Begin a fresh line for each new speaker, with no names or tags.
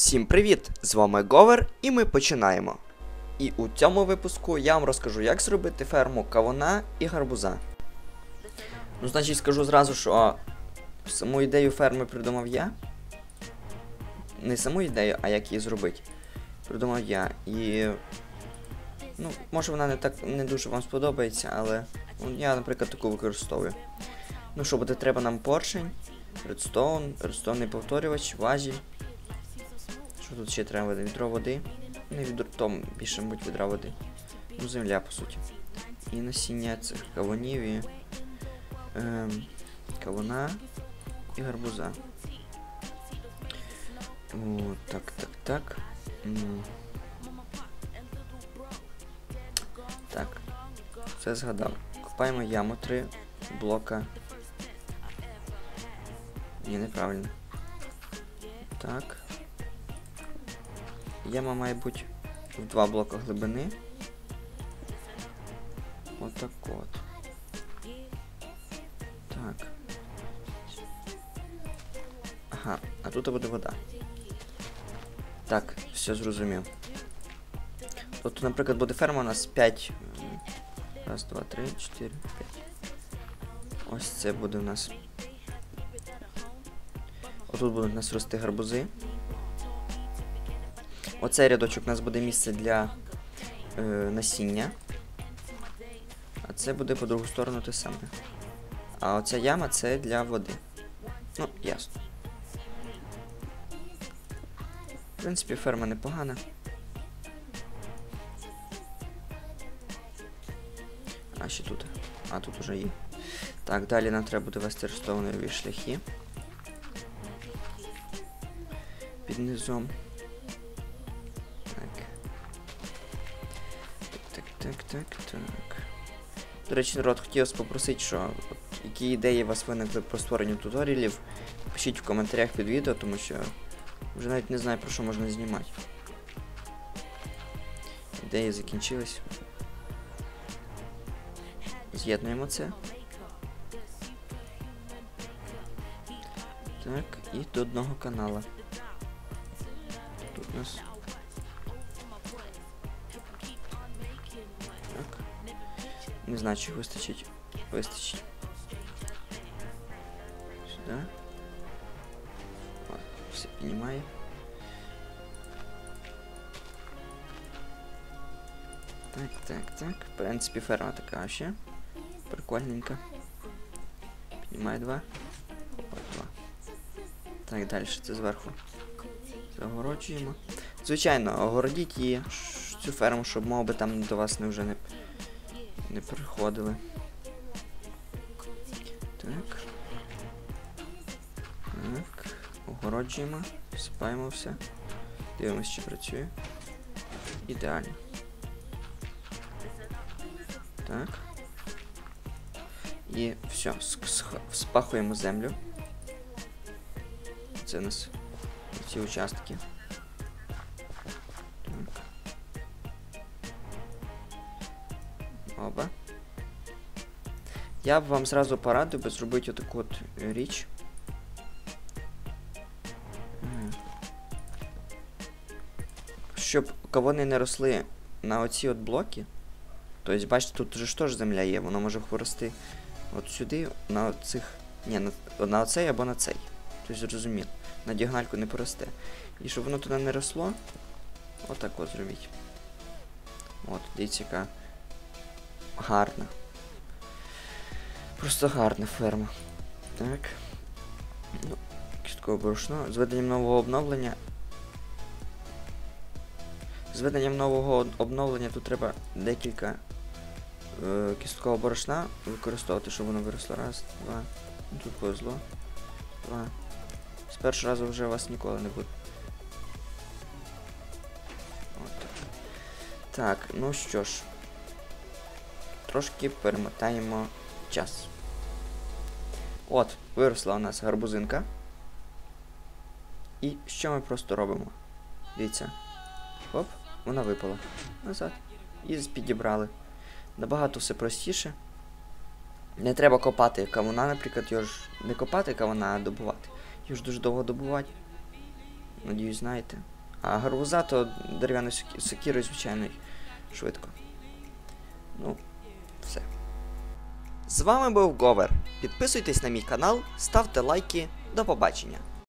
Всім привіт! З вами Говер, і ми починаємо. І у цьому випуску я вам розкажу, як зробити ферму кавуна і гарбуза. Ну, значить, скажу зразу, що саму ідею ферми придумав я. Не саму ідею, а як її зробити. Придумав я. І. Ну, може вона не так не дуже вам сподобається, але ну, я, наприклад, таку використовую. Ну що, буде треба нам поршень, редстоун, редстоунний повторювач, важіль. Що тут ще треба? Відро води. Не відро, то більше, мабуть, відра води. Ну, земля, по суті. І насіння цих кавунів і. Ем, кавуна і гарбуза. О, так, так, так. М. Так. Все згадав. Копаємо яму 3 блока. Ні, неправильно. Так. Яма має бути в два блока глибини. Отак от. Так. Ага, а тут буде вода. Так, все зрозумів. Тобто, наприклад, буде ферма у нас 5. Раз, два, три, чотири, п'ять. Ось це буде у нас. Отут будуть у нас рости гарбузи. Оцей рядочок у нас буде місце для е, насіння. А це буде по другу сторону те саме. А оця яма це для води. Ну, ясно. В принципі, ферма непогана. А ще тут. А тут уже є. Так, далі нам треба буде вести рестовані шляхи. Під низом. Так, так, так. До речі, народ, хотів вас попросити, що от, які ідеї у вас виникли про створення туторіалів, пишіть в коментарях під відео, тому що вже навіть не знаю про що можна знімати. Ідеї закінчились. З'єднуємо це. Так, і до одного канала. Тут у нас. Не знаю, чи вистачить. Вистачить. Сюди. О, все піднімає. Так, так, так. В принципі, ферма така ще. Прикольненька. Піднімає два. Опа, два. Так, далі це зверху. Загороджуємо. Звичайно, огородіть її, цю ферму, щоб моби там до вас не вже не, не приходили. Так. Так. Огороджуємо. Всипаємо все. Дивимося, чи працює. Ідеально. Так. І все, спахуємо землю. Це у нас ці участки. Оба. Я б вам зразу порадив би зробити отаку от е, річ. Щоб кавуни не росли на оці от блоки. Тобто, бачите, тут же ж теж земля є, воно може порости от сюди, на цих. Ні, на, на оцей або на цей. Тобто зрозуміло. На діагональку не поросте. І щоб воно туди не росло, отак от зробіть. От, дивіться, яка гарна. Просто гарна ферма. Так. Ну, кісткове борошно. З введенням нового обновлення. З введенням нового обновлення тут треба декілька е, кісткового борошна використовувати, щоб воно виросло. Раз, два. Ну, Тут повезло. Два. З першого разу вже у вас ніколи не буде. От. Так, ну що ж. Трошки перемотаємо час. От, виросла у нас гарбузинка. І що ми просто робимо? Дивіться. Оп, вона випала. Назад. І підібрали. Набагато все простіше. Не треба копати кавуна, наприклад, його ж не копати кавуна, а добувати. Його ж дуже довго добувати. надіюсь, знаєте. А гарбуза то дерев'яною сокі- сокірою, звичайно, швидко. Ну, все. З вами був Говер. Підписуйтесь на мій канал, ставте лайки. До побачення.